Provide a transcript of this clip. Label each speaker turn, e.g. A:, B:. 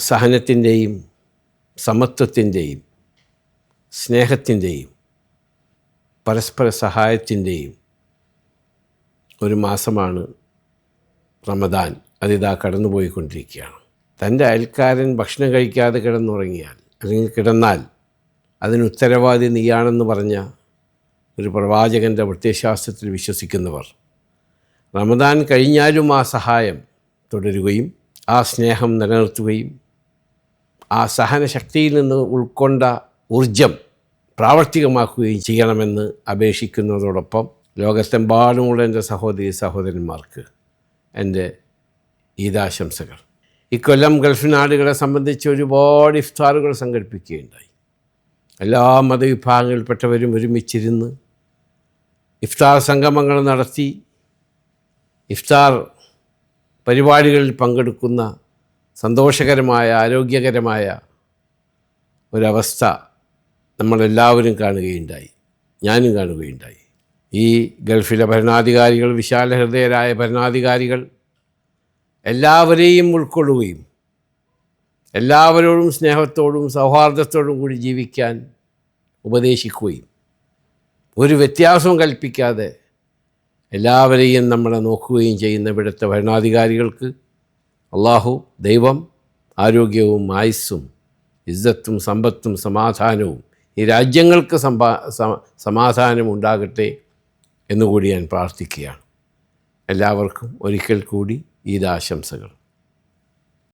A: സഹനത്തിന്റെയും സമത്വത്തിന്റെയും സ്നേഹത്തിന്റെയും പരസ്പര സഹായത്തിന്റെയും ഒരു മാസമാണ് റമദാൻ. അതിതാ കടന്നുപോയിക്കൊണ്ടിരിക്കുകയാണ്. തന്റെ അയൽക്കാരൻ ഭക്ഷണം കഴിക്കാതെ കിടന്നുറങ്ങിയാൽ അല്ലെങ്കിൽ കിടന്നാൽ അതിന് ഉത്തരവാദി നീയാണെന്ന് പറഞ്ഞ ഒരു പ്രവാചകന്റെ പ്രത്യയശാസ്ത്രത്തിൽ വിശ്വസിക്കുന്നവർ റമദാൻ കഴിഞ്ഞാലും ആ സഹായം തുടരുകയും ആ സ്നേഹം നിലനിർത്തുകയും ആ സഹനശക്തിയിൽ നിന്ന് ഉൾക്കൊണ്ട ഊർജം പ്രാവർത്തികമാക്കുകയും ചെയ്യണമെന്ന് അപേക്ഷിക്കുന്നതോടൊപ്പം ലോകത്തെമ്പാടുമുള്ള എന്റെ സഹോദരി സഹോദരന്മാർക്ക് എന്റെ ഈദാശംസകൾ. ഇക്കൊല്ലം ഗൾഫ് നാടുകളെ സംബന്ധിച്ച് ഒരുപാട് ഇഫ്താറുകൾ സംഘടിപ്പിക്കുകയുണ്ടായി. എല്ലാ മതവിഭാഗങ്ങളിൽപ്പെട്ടവരും ഒരുമിച്ചിരുന്ന് ഇഫ്താർ സംഗമങ്ങൾ നടത്തി ഇഫ്താർ പരിപാടികളിൽ പങ്കെടുക്കുന്ന സന്തോഷകരമായ ആരോഗ്യകരമായ ഒരവസ്ഥ നമ്മളെല്ലാവരും കാണുകയുണ്ടായി. ഞാനും കാണുകയുണ്ടായി. ഈ ഗൾഫിലെ ഭരണാധികാരികൾ വിശാല ഹൃദയരായ ഭരണാധികാരികൾ എല്ലാവരെയും ഉൾക്കൊള്ളുകയും എല്ലാവരോടും സ്നേഹത്തോടും സൗഹാർദ്ദത്തോടും കൂടി ജീവിക്കാൻ ഉപദേശിക്കുകയും ഒരു വ്യത്യാസവും കൽപ്പിക്കാതെ എല്ലാവരെയും നമ്മളെ നോക്കുകയും ചെയ്യുന്ന ഇവിടുത്തെ ഭരണാധികാരികൾക്ക് അള്ളാഹു ദൈവം ആരോഗ്യവും ആയുസ്സും ഇസ്സത്തും സമ്പത്തും സമാധാനവും ഈ രാജ്യങ്ങൾക്ക് സമ്പാ സമാധാനം ഉണ്ടാകട്ടെ എന്നുകൂടി ഞാൻ പ്രാർത്ഥിക്കുകയാണ്. എല്ലാവർക്കും ഒരിക്കൽ കൂടി ഈദാശംസകൾ